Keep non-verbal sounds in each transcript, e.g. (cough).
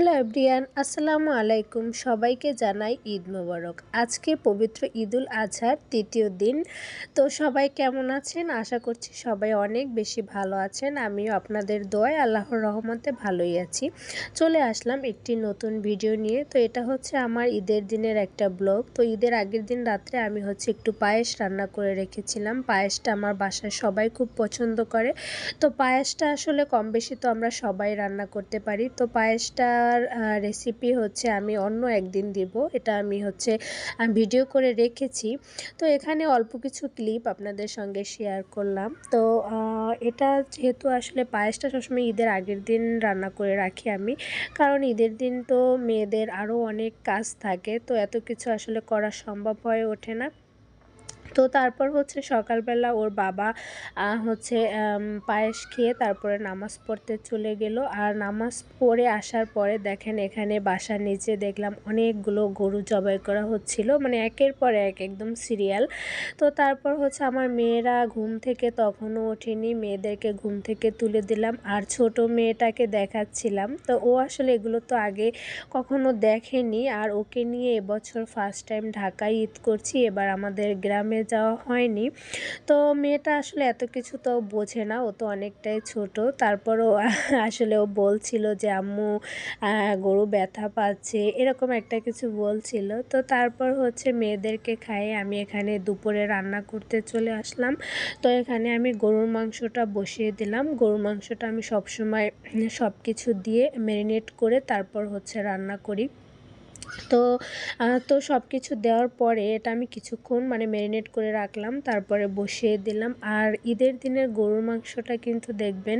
Hello everyone, আসসালামু আলাইকুম। সবাইকে জানাই ঈদ মোবারক। আজকে পবিত্র ঈদুল আজহার তৃতীয় দিন। তো সবাই কেমন আছেন? আশা করছি সবাই অনেক বেশি ভালো আছেন। আমিও আপনাদের দোয়ায় আল্লাহর রহমতে ভালোই আছি। চলে আসলাম একটি নতুন ভিডিও নিয়ে। তো এটা হচ্ছে আমার ঈদের দিনের একটা ব্লগ। তো ঈদের আগের দিন রাত্রে আমি হচ্ছে একটু পায়েস রান্না করে রেখেছিলাম। পায়েসটা আমার বাসায় সবাই খুব পছন্দ করে। তো পায়েসটা আসলে কম বেশি তো আমরা সবাই রান্না করতে পারি। তো পায়েসটা এটার রেসিপি হচ্ছে আমি অন্য একদিন দিব। এটা আমি হচ্ছে ভিডিও করে রেখেছি। তো এখানে অল্প কিছু ক্লিপ আপনাদের সঙ্গে শেয়ার করলাম। তো এটা যেহেতু আসলে পায়েসটা সবসময় ঈদের আগের দিন রান্না করে রাখি আমি। কারণ ঈদের দিন তো মেয়েদের আরও অনেক কাজ থাকে। তো এত কিছু আসলে করা সম্ভব হয়ে ওঠে না। তো তারপর হচ্ছে সকালবেলা ওর বাবা হচ্ছে পায়েস খেয়ে তারপরে নামাজ পড়তে চলে গেল। আর নামাজ পড়ে আসার পরে দেখেন এখানে বাসার নিচে দেখলাম অনেকগুলো গরু জবাই করা হচ্ছিল। মানে একের পর এক একদম সিরিয়াল। তো তারপর হচ্ছে আমার মেয়েরা ঘুম থেকে তখনও ওঠেনি। মেয়েদেরকে ঘুম থেকে তুলে দিলাম। আর ছোট মেয়েটাকে দেখাচ্ছিলাম। তো ও আসলে এগুলো তো আগে কখনো দেখেনি। আর ওকে নিয়ে এবছর ফার্স্ট টাইম ঢাকায় ঈদ করছি। এবার আমাদের গ্রামে যাওয়া হয়নি। তো মেয়েটা আসলে এত কিছু তো বোঝে না। ও তো অনেকটাই ছোট। তারপরও (laughs) আসলে ও বলছিল যে, আম্মু গরু ব্যথা পাচ্ছে। এরকম একটা কিছু বলছিল। তো তারপর হচ্ছে মেয়েদেরকে খাইয়ে আমি এখানে দুপুরে রান্না করতে চলে আসলাম। তো এখানে আমি গরুর মাংসটা বসিয়ে দিলাম। গরুর মাংসটা আমি সবসময় সব কিছু দিয়ে ম্যারিনেট করে তারপর হচ্ছে রান্না করি। তো তো সব কিছু দেওয়ার পরে এটা আমি কিছুক্ষণ মানে ম্যারিনেট করে রাখলাম, তারপরে বসিয়ে দিলাম। আর ঈদের দিনের গরুর মাংসটা কিন্তু দেখবেন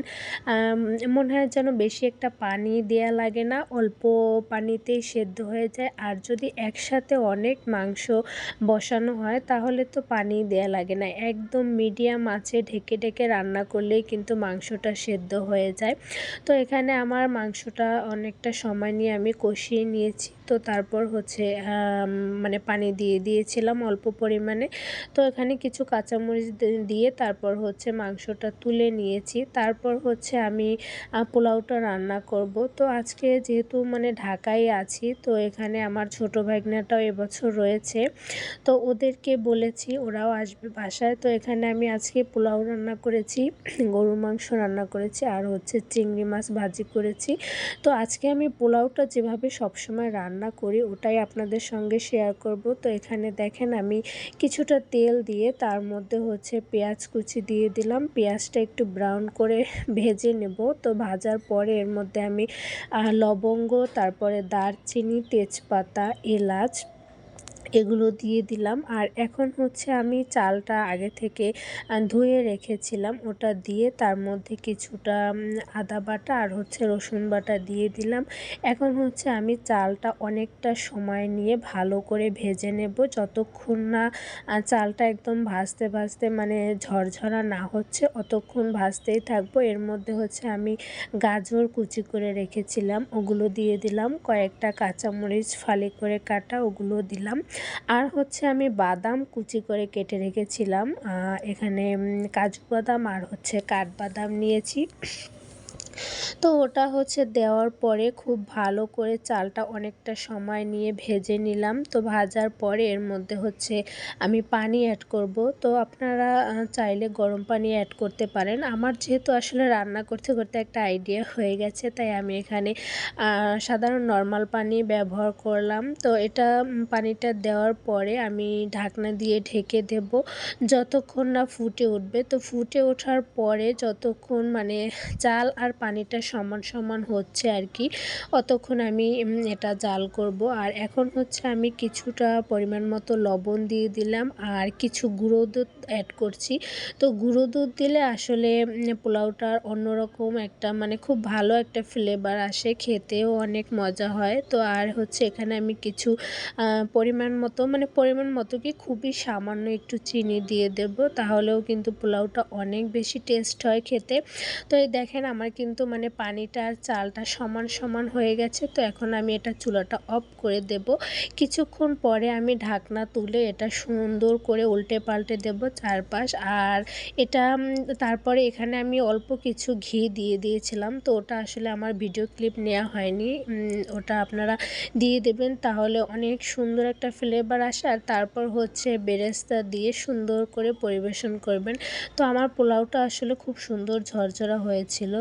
মনে হয় যেন বেশি একটা পানি দেয়া লাগে না, অল্প পানিতেই সেদ্ধ হয়ে যায়। আর যদি একসাথে অনেক মাংস বসানো হয়, তাহলে তো পানি দেয়া লাগে না। একদম মিডিয়াম আছে, ঢেকে ঢেকে রান্না করলেই কিন্তু মাংসটা সেদ্ধ হয়ে যায়। তো এখানে আমার মাংসটা অনেকটা সময় নিয়ে আমি কষিয়ে নিয়েছি। তো তারপর হচ্ছে মানে পানি দিয়ে দিয়েছিলাম অল্প পরিমাণে। তো এখানে কিছু কাঁচামরিচ দিয়ে তারপর হচ্ছে মাংসটা তুলে নিয়েছি। তারপর হচ্ছে আমি পোলাওটা রান্না করব। তো আজকে যেহেতু মানে ঢাকায় আছি, তো এখানে আমার ছোট ভাগনাটাও এবছর রয়েছে। তো ওদেরকে বলেছি, ওরাও আসবে বাসায়। তো এখানে আমি আজকে পোলাও রান্না করেছি, গরুর মাংস রান্না করেছি, আর হচ্ছে চিংড়ি মাছ ভাজি করেছি। তো আজকে আমি পোলাওটা যেভাবে সবসময় রান্না রান্না করি, ওটাই আপনাদের সঙ্গে শেয়ার করব। তো এখানে দেখেন আমি কিছুটা তেল দিয়ে তার মধ্যে হচ্ছে পেঁয়াজ কুচি দিয়ে দিলাম। পেঁয়াজটা একটু ব্রাউন করে ভেজে নেব। তো ভাজার পরে এর মধ্যে আমি লবঙ্গ, তারপরে দারচিনি, তেজপাতা, এলাচ এগুলো দিয়ে দিলাম। আর এখন হচ্ছে আমি চালটা আগে থেকে ধুয়ে রেখেছিলাম। ওটা দিয়ে তার মধ্যে কিছুটা আদা বাটা আর হচ্ছে রসুন বাটা দিয়ে দিলাম। এখন হচ্ছে আমি চালটা অনেকটা সময় নিয়ে ভালো করে ভেজে নেব। যতক্ষণ না চালটা একদম ভাজতে ভাজতে মানে ঝরঝরা না হচ্ছে, অতক্ষণ ভাজতেই থাকব। এর মধ্যে হচ্ছে আমি গাজর কুচি করে রেখেছিলাম। ওগুলো দিয়ে দিলাম। কয়েকটা কাঁচামরিচ ফালি করে কাটা, ওগুলো দিলাম। আর হচ্ছে আমি বাদাম কুচি করে কেটে রেখেছিলাম এখানে কাজু বাদাম আর হচ্ছে কাঠবাদাম নিয়েছি। তো ওটা হচ্ছে দেওয়ার পরে খুব ভালো করে চালটা অনেকটা সময় নিয়ে ভেজে নিলাম। তো ভাজার পরে এর মধ্যে হচ্ছে আমি পানি অ্যাড করব। তো আপনারা চাইলে গরম পানি অ্যাড করতে পারেন। আমার যেহেতু আসলে রান্না করতে করতে একটা আইডিয়া হয়ে গেছে, তাই আমি এখানে সাধারণ নর্মাল পানি ব্যবহার করলাম। তো এটা পানিটা দেওয়ার পরে আমি ঢাকনা দিয়ে ঢেকে দেব। যতক্ষণ না ফুটে উঠবে, তো ফুটে ওঠার পরে যতক্ষণ মানে চাল আর পানিটা সমান সমান হচ্ছে আর কি। অতক্ষণ আমি এটা জাল করব। আর এখন হচ্ছে আমি কিছুটা পরিমাণ মতো লবণ দিয়ে দিলাম আর কিছু গুঁড়ো দুধ অ্যাড করছি। তো গুঁড়ো দুধ দিলে আসলে পোলাওটার অন্যরকম একটা মানে খুব ভালো একটা ফ্লেভার আসে, খেতেও অনেক মজা হয়। তো আর হচ্ছে এখানে আমি কিছু পরিমাণ মতো মানে পরিমাণ মতো কি খুবই সামান্য একটু চিনি দিয়ে দেব। তাহলেও কিন্তু পোলাওটা অনেক বেশি টেস্ট হয় খেতে। তো এই দেখেন আমার কিন্তু কিন্তু মানে পানিটা আর চালটা সমান সমান হয়ে গেছে, তো এখন আমি এটা চুলাটা অফ করে দেব। কিছুক্ষণ পরে আমি ঢাকনা তুলে এটা সুন্দর করে উল্টে পাল্টে দেব চারপাশ। আর এটা তারপরে এখানে আমি অল্প কিছু ঘি দিয়ে দিয়েছিলাম, তো ওটা আসলে আমার ভিডিও ক্লিপ নেওয়া হয়নি। ওটা আপনারা দিয়ে দেবেন তাহলে অনেক সুন্দর একটা ফ্লেভার আসে। আর তারপর হচ্ছে বেরেস্তা দিয়ে সুন্দর করে পরিবেশন করবেন। তো আমার পোলাওটা আসলে খুব সুন্দর ঝরঝরা হয়েছিল।